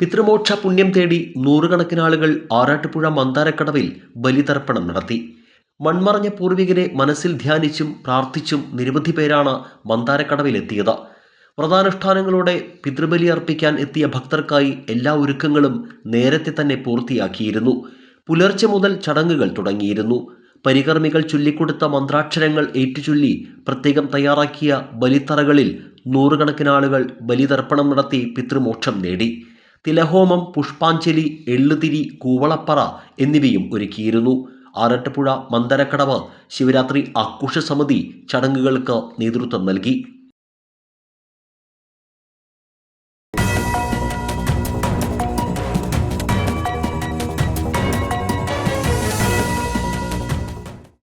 പിതൃമോക്ഷ പുണ്യം തേടി നൂറുകണക്കിന് ആളുകൾ ആറാട്ടുപുഴ മന്ദാരക്കടവിൽ ബലിതർപ്പണം നടത്തി. മൺമറഞ്ഞ പൂർവികരെ മനസ്സിൽ ധ്യാനിച്ചും പ്രാർത്ഥിച്ചും നിരവധി പേരാണ് മന്ദാരക്കടവിലെത്തിയത്. വ്രതാനുഷ്ഠാനങ്ങളോടെ പിതൃബലി അർപ്പിക്കാൻ എത്തിയ ഭക്തർക്കായി എല്ലാ ഒരുക്കങ്ങളും നേരത്തെ തന്നെ പൂർത്തിയാക്കിയിരുന്നു. പുലർച്ചെ മുതൽ ചടങ്ങുകൾ തുടങ്ങിയിരുന്നു. പരികർമ്മികൾ ചൊല്ലിക്കൊടുത്ത മന്ത്രാക്ഷരങ്ങൾ ഏറ്റുചൊല്ലി പ്രത്യേകം തയ്യാറാക്കിയ ബലിത്തറകളിൽ നൂറുകണക്കിന് ആളുകൾ ബലിതർപ്പണം നടത്തി പിതൃമോക്ഷം നേടി. തിലഹോമം പുഷ്പാഞ്ജലി എള്ളുതിരി കൂവളപ്പറ എന്നിവയും ഒരുക്കിയിരുന്നു. ആറട്ടുപുഴ മന്ദരക്കടവ് ശിവരാത്രി ആഘോഷ സമിതി ചടങ്ങുകൾക്ക് നേതൃത്വം നൽകി.